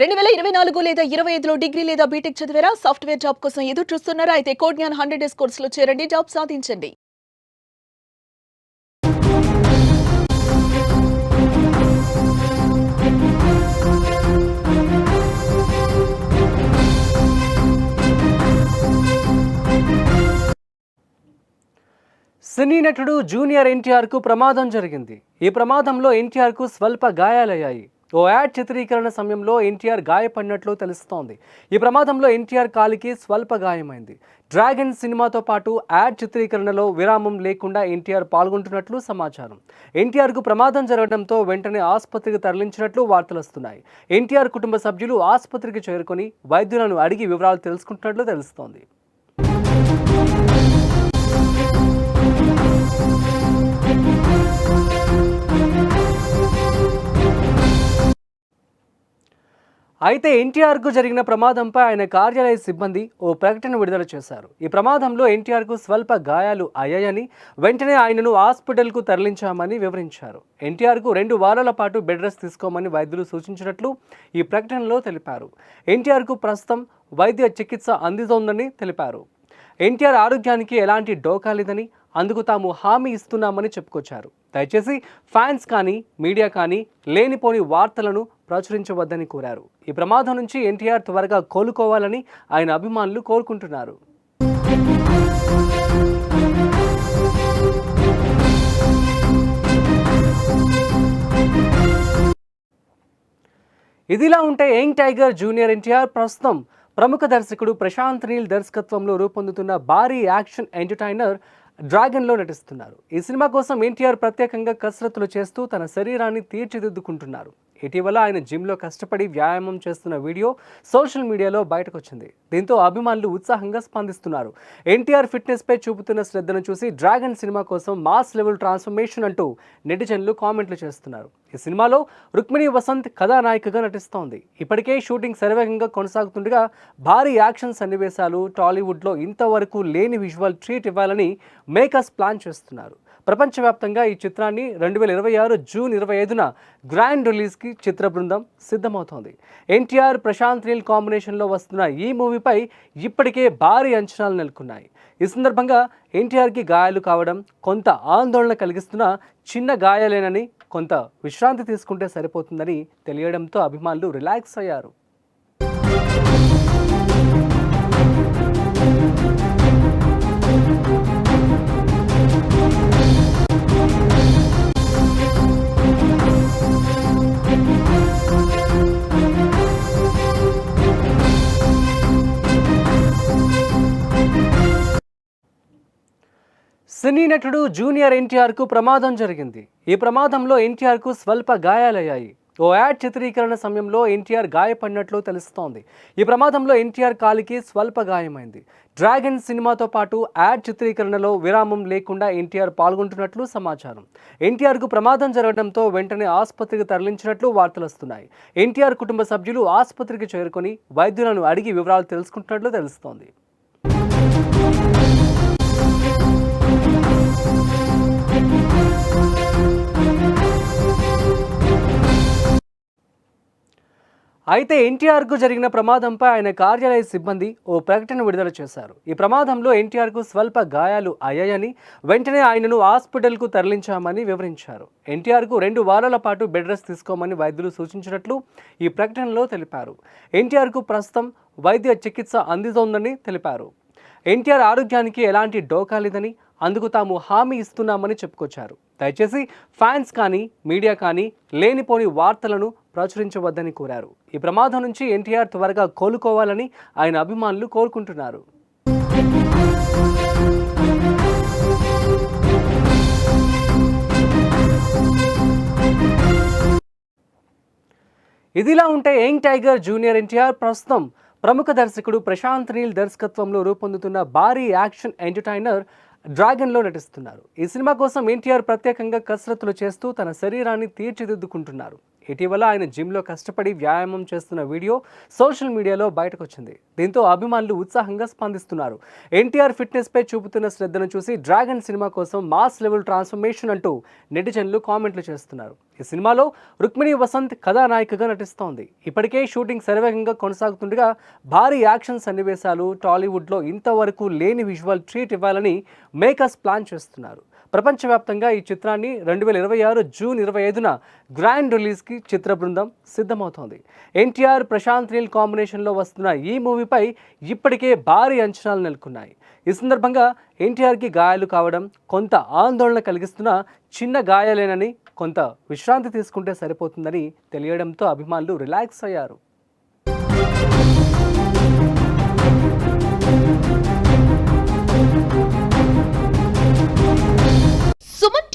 రెండు వేల ఇరవై నాలుగు లేదా ఇరవై ఐదులో డిగ్రీ లేదా బీటెక్ చదివారా? సాఫ్ట్వేర్ జాబ్ కోసం ఎదురు చూస్తున్నారా? అయితే కోడ్ జ్ఞాన్ హండ్రెడ్ డేస్ కోర్సులో చేరండి. జాబ్ సాధించండి. సినీ నటుడు జూనియర్ ఎన్టీఆర్కు ప్రమాదం జరిగింది. ఈ ప్రమాదంలో ఎన్టీఆర్కు స్వల్ప గాయాలయ్యాయి. ఓ యాడ్ చిత్రీకరణ సమయంలో ఎన్టీఆర్ గాయపడినట్లు తెలుస్తోంది. ఈ ప్రమాదంలో ఎన్టీఆర్ కాలికి స్వల్ప గాయమైంది. డ్రాగన్ సినిమాతో పాటు యాడ్ చిత్రీకరణలో విరామం లేకుండా ఎన్టీఆర్ పాల్గొంటున్నట్లు సమాచారం. ఎన్టీఆర్కు ప్రమాదం జరగడంతో వెంటనే ఆసుపత్రికి తరలించినట్లు వార్తలు వస్తున్నాయి. ఎన్టీఆర్ కుటుంబ సభ్యులు ఆసుపత్రికి చేరుకొని వైద్యులను అడిగి వివరాలు తెలుసుకుంటున్నట్లు తెలుస్తోంది. అయితే ఎన్టీఆర్కు జరిగిన ప్రమాదంపై ఆయన కార్యాలయ సిబ్బంది ఓ ప్రకటన విడుదల చేశారు. ఈ ప్రమాదంలో ఎన్టీఆర్కు స్వల్ప గాయాలు అయ్యాయని వెంటనే ఆయనను హాస్పిటల్కు తరలించామని వివరించారు. ఎన్టీఆర్కు రెండు వారాల పాటు బెడ్ రెస్ట్ తీసుకోమని వైద్యులు సూచించినట్లు ఈ ప్రకటనలో తెలిపారు. ఎన్టీఆర్కు ప్రస్తుతం వైద్య చికిత్స అందుతోందని తెలిపారు. ఎన్టీఆర్ ఆరోగ్యానికి ఎలాంటి డోకా లేదని అందుకు తాము హామీ ఇస్తున్నామని చెప్పుకొచ్చారు. దయచేసి ఫ్యాన్స్ కానీ మీడియా కానీ లేనిపోని వార్తలను ప్రచురించవద్దని కోరారు. ఈ ప్రమాదం నుంచి ఎన్టీఆర్ త్వరగా కోలుకోవాలని ఆయన అభిమానులు కోరుకుంటున్నారు. ఇదిలా ఉంటే యంగ్ టైగర్ జూనియర్ ఎన్టీఆర్ ప్రస్తుతం ప్రముఖ దర్శకుడు ప్రశాంత్ నీల్ దర్శకత్వంలో రూపొందుతున్న భారీ యాక్షన్ ఎంటర్టైనర్ డ్రాగన్లో నటిస్తున్నారు. ఈ సినిమా కోసం ఎన్టీఆర్ ప్రత్యేకంగా కసరత్తులు చేస్తూ తన శరీరాన్ని తీర్చిదిద్దుకుంటున్నారు. ఇటీవల ఆయన జిమ్లో కష్టపడి వ్యాయామం చేస్తున్న వీడియో సోషల్ మీడియాలో బయటకు వచ్చింది దీంతో అభిమానులు ఉత్సాహంగా స్పందిస్తున్నారు. ఎన్టీఆర్ ఫిట్నెస్పై చూపుతున్న శ్రద్ధను చూసి డ్రాగన్ సినిమా కోసం మాస్ లెవెల్ ట్రాన్స్ఫర్మేషన్ అంటూ నెటిజన్లు కామెంట్లు చేస్తున్నారు. ఈ సినిమాలో రుక్మిణి వసంత్ కథానాయికగా నటిస్తోంది. ఇప్పటికే షూటింగ్ శరవేగంగా కొనసాగుతుండగా భారీ యాక్షన్ సన్నివేశాలు టాలీవుడ్లో ఇంతవరకు లేని విజువల్ ట్రీట్ ఇవ్వాలని మేకర్స్ ప్లాన్ చేస్తున్నారు. ప్రపంచవ్యాప్తంగా ఈ చిత్రాన్ని రెండు వేల ఇరవై ఆరు జూన్ ఇరవై ఐదున గ్రాండ్ రిలీజ్కి చిత్ర బృందం సిద్ధమవుతోంది. ఎన్టీఆర్ ప్రశాంత్ నీల్ కాంబినేషన్లో వస్తున్న ఈ మూవీపై ఇప్పటికే భారీ అంచనాలు నెలకొన్నాయి. ఈ సందర్భంగా ఎన్టీఆర్కి గాయాలు కావడం కొంత ఆందోళన కలిగిస్తున్న చిన్న గాయాలేనని కొంత విశ్రాంతి తీసుకుంటే సరిపోతుందని తెలియడంతో అభిమానులు రిలాక్స్ అయ్యారు. సినీ నటుడు జూనియర్ ఎన్టీఆర్కు ప్రమాదం జరిగింది. ఈ ప్రమాదంలో ఎన్టీఆర్కు స్వల్ప గాయాలయ్యాయి. ఓ యాడ్ చిత్రీకరణ సమయంలో ఎన్టీఆర్ గాయపడినట్లు తెలుస్తోంది. ఈ ప్రమాదంలో ఎన్టీఆర్ కాలికి స్వల్ప గాయమైంది. డ్రాగన్ సినిమాతో పాటు యాడ్ చిత్రీకరణలో విరామం లేకుండా ఎన్టీఆర్ పాల్గొంటున్నట్లు సమాచారం. ఎన్టీఆర్కు ప్రమాదం జరగడంతో వెంటనే ఆసుపత్రికి తరలించినట్లు వార్తలు వస్తున్నాయి. ఎన్టీఆర్ కుటుంబ సభ్యులు ఆసుపత్రికి చేరుకొని వైద్యులను అడిగి వివరాలు తెలుసుకుంటున్నట్లు తెలుస్తోంది. అయితే ఎన్టీఆర్కు జరిగిన ప్రమాదంపై ఆయన కార్యాలయ సిబ్బంది ఓ ప్రకటన విడుదల చేశారు. ఈ ప్రమాదంలో ఎన్టీఆర్కు స్వల్ప గాయాలు అయ్యాయని వెంటనే ఆయనను హాస్పిటల్కు తరలించామని వివరించారు. ఎన్టీఆర్కు రెండు వారాల పాటు బెడ్ రెస్ట్ తీసుకోమని వైద్యులు సూచించినట్లు ఈ ప్రకటనలో తెలిపారు. ఎన్టీఆర్కు ప్రస్తుతం వైద్య చికిత్స అందుతోందని తెలిపారు. ఎన్టీఆర్ ఆరోగ్యానికి ఎలాంటి డోకా లేదని అందుకు తాము హామీ ఇస్తున్నామని చెప్పుకొచ్చారు. దయచేసి ఫ్యాన్స్ కానీ మీడియా కానీ లేనిపోని వార్తలను ప్రచురించవద్దని కోరారు. ఈ ప్రమాదం నుంచి ఎన్టీఆర్ త్వరగా కోలుకోవాలని ఆయన అభిమానులు కోరుకుంటున్నారు. ఇదిలా ఉంటే యంగ్ టైగర్ జూనియర్ ఎన్టీఆర్ ప్రస్తుతం ప్రముఖ దర్శకుడు ప్రశాంత్ నీల్ దర్శకత్వంలో రూపొందుతున్న భారీ యాక్షన్ ఎంటర్టైనర్ డ్రాగన్లో నటిస్తున్నారు. ఈ సినిమా కోసం ఎన్టీఆర్ ప్రత్యేకంగా కసరత్తులు చేస్తూ తన శరీరాన్ని తీర్చిదిద్దుకుంటున్నారు. ఇటీవల ఆయన జిమ్లో కష్టపడి వ్యాయామం చేస్తున్న వీడియో సోషల్ మీడియాలో బయటకు వచ్చింది దీంతో అభిమానులు ఉత్సాహంగా స్పందిస్తున్నారు. ఎన్టీఆర్ ఫిట్నెస్పై చూపుతున్న శ్రద్ధను చూసి డ్రాగన్ సినిమా కోసం మాస్ లెవెల్ ట్రాన్స్ఫర్మేషన్ అంటూ నెటిజన్లు కామెంట్లు చేస్తున్నారు. ఈ సినిమాలో రుక్మిణి వసంత్ కథానాయికగా నటిస్తోంది. ఇప్పటికే షూటింగ్ శరవేగంగా కొనసాగుతుండగా భారీ యాక్షన్ సన్నివేశాలు టాలీవుడ్లో ఇంతవరకు లేని విజువల్ ట్రీట్ ఇవ్వాలని మేకర్స్ ప్లాన్ చేస్తున్నారు. ప్రపంచవ్యాప్తంగా ఈ చిత్రాన్ని రెండు వేల ఇరవై ఆరు జూన్ ఇరవై ఐదున గ్రాండ్ రిలీజ్కి చిత్ర బృందం సిద్ధమవుతోంది. ఎన్టీఆర్ ప్రశాంత్ నీల్ కాంబినేషన్లో వస్తున్న ఈ మూవీపై ఇప్పటికే భారీ అంచనాలు నెలకొన్నాయి. ఈ సందర్భంగా ఎన్టీఆర్కి గాయాలు కావడం కొంత ఆందోళన కలిగిస్తున్న చిన్న గాయాలేనని కొంత విశ్రాంతి తీసుకుంటే సరిపోతుందని తెలియడంతో అభిమానులు రిలాక్స్ అయ్యారు.